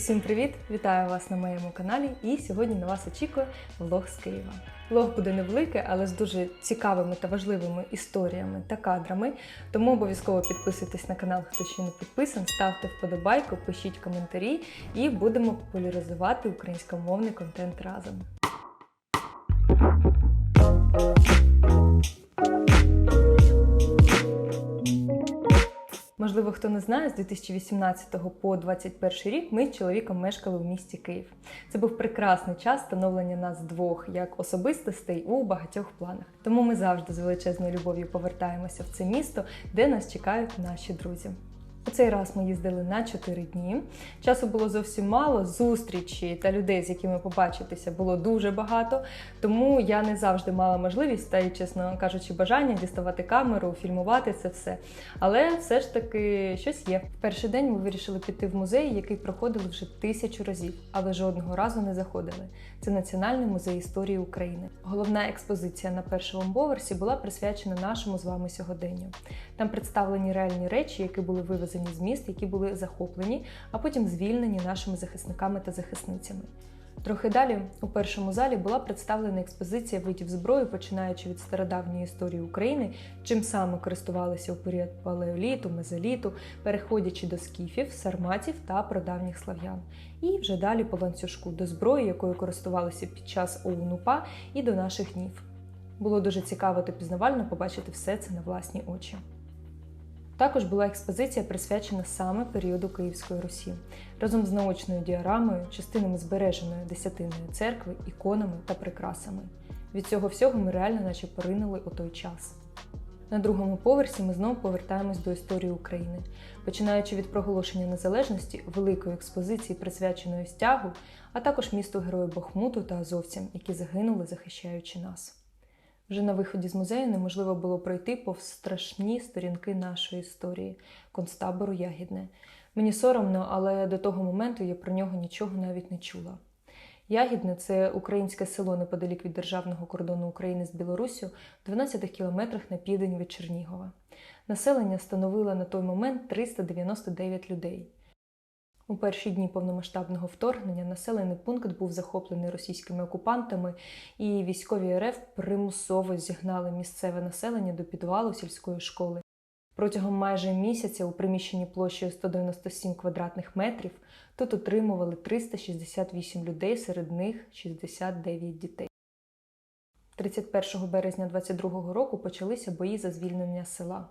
Усім привіт! Вітаю вас на моєму каналі. І сьогодні на вас очікує влог з Києва. Влог буде невеликий, але з дуже цікавими та важливими історіями та кадрами. Тому обов'язково підписуйтесь на канал, хто ще не підписан, ставте вподобайку, пишіть коментарі і будемо популяризувати українськомовний контент разом. Можливо, хто не знає, з 2018 по 2021 рік ми з чоловіком мешкали в місті Київ. Це був прекрасний час становлення нас двох як особистостей у багатьох планах. Тому ми завжди з величезною любов'ю повертаємося в це місто, де нас чекають наші друзі. У цей раз ми їздили на 4 дні. Часу було зовсім мало, зустрічі та людей, з якими побачитися, було дуже багато. Тому я не завжди мала можливість та й, чесно кажучи, бажання діставати камеру, фільмувати це все. Але все ж таки щось є. В перший день ми вирішили піти в музей, який проходили вже тисячу разів, але жодного разу не заходили. Це Національний музей історії України. Головна експозиція на першому поверсі була присвячена нашому з вами сьогоденню. Там представлені реальні речі, які були вивезені з міст, які були захоплені, а потім звільнені нашими захисниками та захисницями. Трохи далі у першому залі була представлена експозиція видів зброї, починаючи від стародавньої історії України, чим саме користувалися у період палеоліту, мезоліту, переходячи до скіфів, сарматів та прадавніх слав'ян. І вже далі по ланцюжку до зброї, якою користувалися під час ОУН-УПА і до наших днів. Було дуже цікаво та пізнавально побачити все це на власні очі. Також була експозиція присвячена саме періоду Київської Русі, разом з наочною діарамою, частинами збереженої десятинної церкви, іконами та прикрасами. Від цього всього ми реально наче поринули у той час. На другому поверсі ми знову повертаємось до історії України, починаючи від проголошення незалежності, великої експозиції, присвяченої стягу, а також місту героїв Бахмуту та азовцям, які загинули, захищаючи нас. Вже на виході з музею неможливо було пройти повз страшні сторінки нашої історії концтабору Ягідне. Мені соромно, але до того моменту я про нього нічого навіть не чула. Ягідне це українське село неподалік від державного кордону України з Білоруссю, в 12 кілометрах на південь від Чернігова. Населення становило на той момент 399 людей. У перші дні повномасштабного вторгнення населений пункт був захоплений російськими окупантами, і військові РФ примусово зігнали місцеве населення до підвалу сільської школи. Протягом майже місяця у приміщенні площею 197 квадратних метрів тут утримували 368 людей, серед них 69 дітей. 31 березня 22 року почалися бої за звільнення села.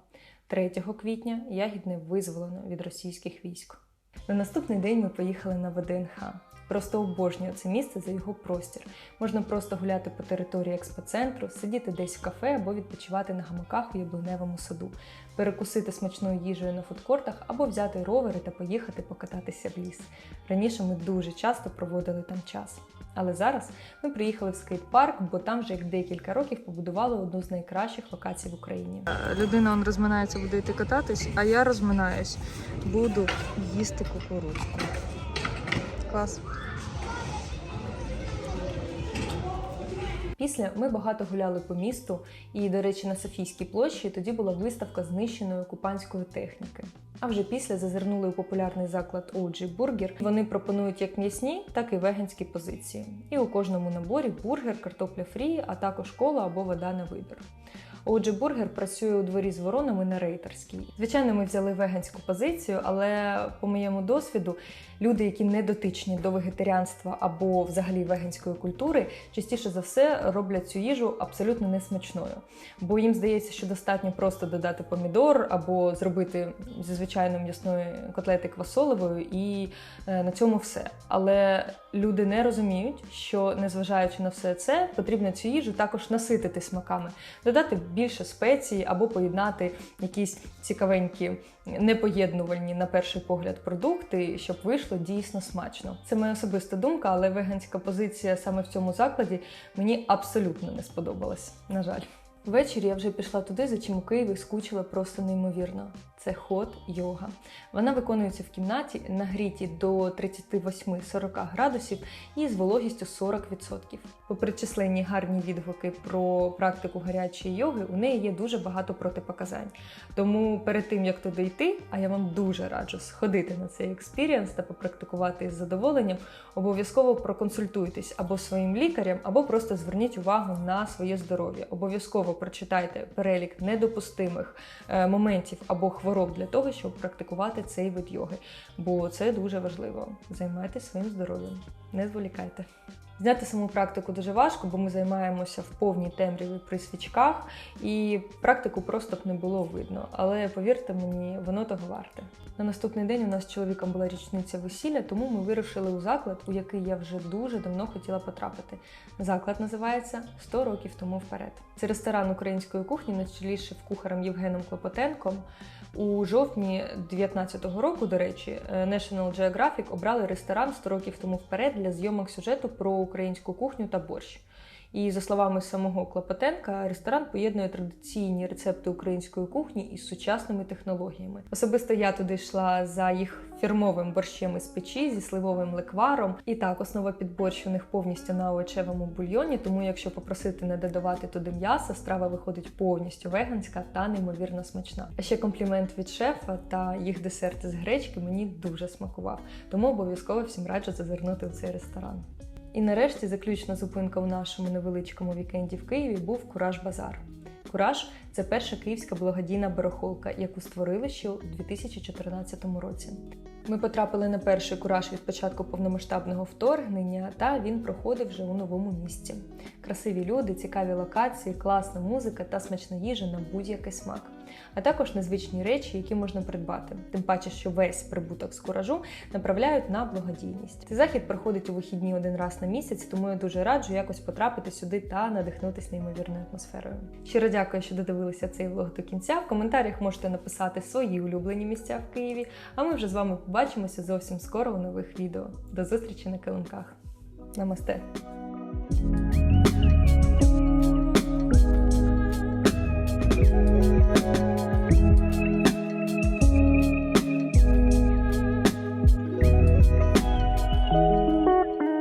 3 квітня Ягідне визволено від російських військ. На наступний день ми поїхали на ВДНХ. Просто обожнюю це місце за його простір. Можна просто гуляти по території експоцентру, сидіти десь в кафе або відпочивати на гамаках у яблуневому саду, перекусити смачною їжею на фудкортах або взяти ровери та поїхати покататися в ліс. Раніше ми дуже часто проводили там час. Але зараз ми приїхали в скейт-парк, бо там вже як декілька років побудували одну з найкращих локацій в Україні. Людина он розминається, буде йти кататись, а я розминаюсь, буду їсти кукурудзку. Клас. Після ми багато гуляли по місту, і, до речі, на Софійській площі тоді була виставка знищеної окупантської техніки. А вже після зазирнули у популярний заклад OG Burger. Вони пропонують як м'ясні, так і веганські позиції. І у кожному наборі бургер, картопля фрі, а також кола або вода на вибір. OG Burger працює у дворі з воронами на рейтерській. Звичайно, ми взяли веганську позицію, але по моєму досвіду люди, які не дотичні до вегетаріанства або взагалі веганської культури, частіше за все роблять цю їжу абсолютно несмачною. Бо їм здається, що достатньо просто додати помідор або зробити зі звичайної м'ясної котлети квасоловою, і е, на цьому все. Але люди не розуміють, що незважаючи на все це, потрібно цю їжу також наситити смаками, додати більше спецій або поєднати якісь цікавенькі, непоєднувальні на перший погляд продукти, щоб вийшло дійсно смачно. Це моя особиста думка, але веганська позиція саме в цьому закладі мені абсолютно не сподобалась. На жаль. Ввечері я вже пішла туди, за чим у Києві скучила просто неймовірно. Це хот йога. Вона виконується в кімнаті нагріті до 38-40 градусів і з вологістю 40%. Попри численні гарні відгуки про практику гарячої йоги, у неї є дуже багато протипоказань. Тому перед тим як туди йти, а я вам дуже раджу сходити на цей експірієнс та попрактикувати з задоволенням, обов'язково проконсультуйтесь або своїм лікарем, або просто зверніть увагу на своє здоров'я. Обов'язково прочитайте перелік недопустимих е, моментів або хвороб для того, щоб практикувати цей вид йоги, бо це дуже важливо. Займайтесь своїм здоров'ям, не зволікайте. Зняти саму практику дуже важко, бо ми займаємося в повній темряві при свічках, і практику просто б не було видно. Але повірте мені, воно того варте. На наступний день у нас з чоловіком була річниця весілля, тому ми вирушили у заклад, у який я вже дуже давно хотіла потрапити. Заклад називається «100 років тому вперед. Це ресторан української кухні на чолі з шеф-кухарем Євгеном Клопотенком. У жовтні 2019 року, до речі, National Geographic обрали ресторан 100 років тому вперед для зйомок сюжету про українську кухню та борщ. І за словами самого Клопотенка, ресторан поєднує традиційні рецепти української кухні із сучасними технологіями. Особисто я туди йшла за їх фірмовим борщем із печі зі сливовим лекваром. І так, основа під борщ у них повністю на овочевому бульйоні. Тому, якщо попросити не додавати туди м'яса, страва виходить повністю веганська та неймовірно смачна. А ще комплімент від шефа та їх десерти з гречки мені дуже смакував. Тому обов'язково всім раджу зазирнути в цей ресторан. І нарешті заключна зупинка у нашому невеличкому вікенді в Києві був Кураж Базар. Кураж це перша київська благодійна барахолка, яку створили ще у 2014 році. Ми потрапили на перший кураж від початку повномасштабного вторгнення, та він проходив вже у новому місті. Красиві люди, цікаві локації, класна музика та смачна їжа на будь-який смак, а також незвичні речі, які можна придбати. Тим паче, що весь прибуток з куражу направляють на благодійність. Цей захід проходить у вихідні один раз на місяць, тому я дуже раджу якось потрапити сюди та надихнутися неймовірною атмосферою. Щиро дякую, що додивилися цей влог до кінця. В коментарях можете написати свої улюблені місця в Києві. А ми вже з вами побачимося зовсім скоро у нових відео. До зустрічі на килимках. Намасте!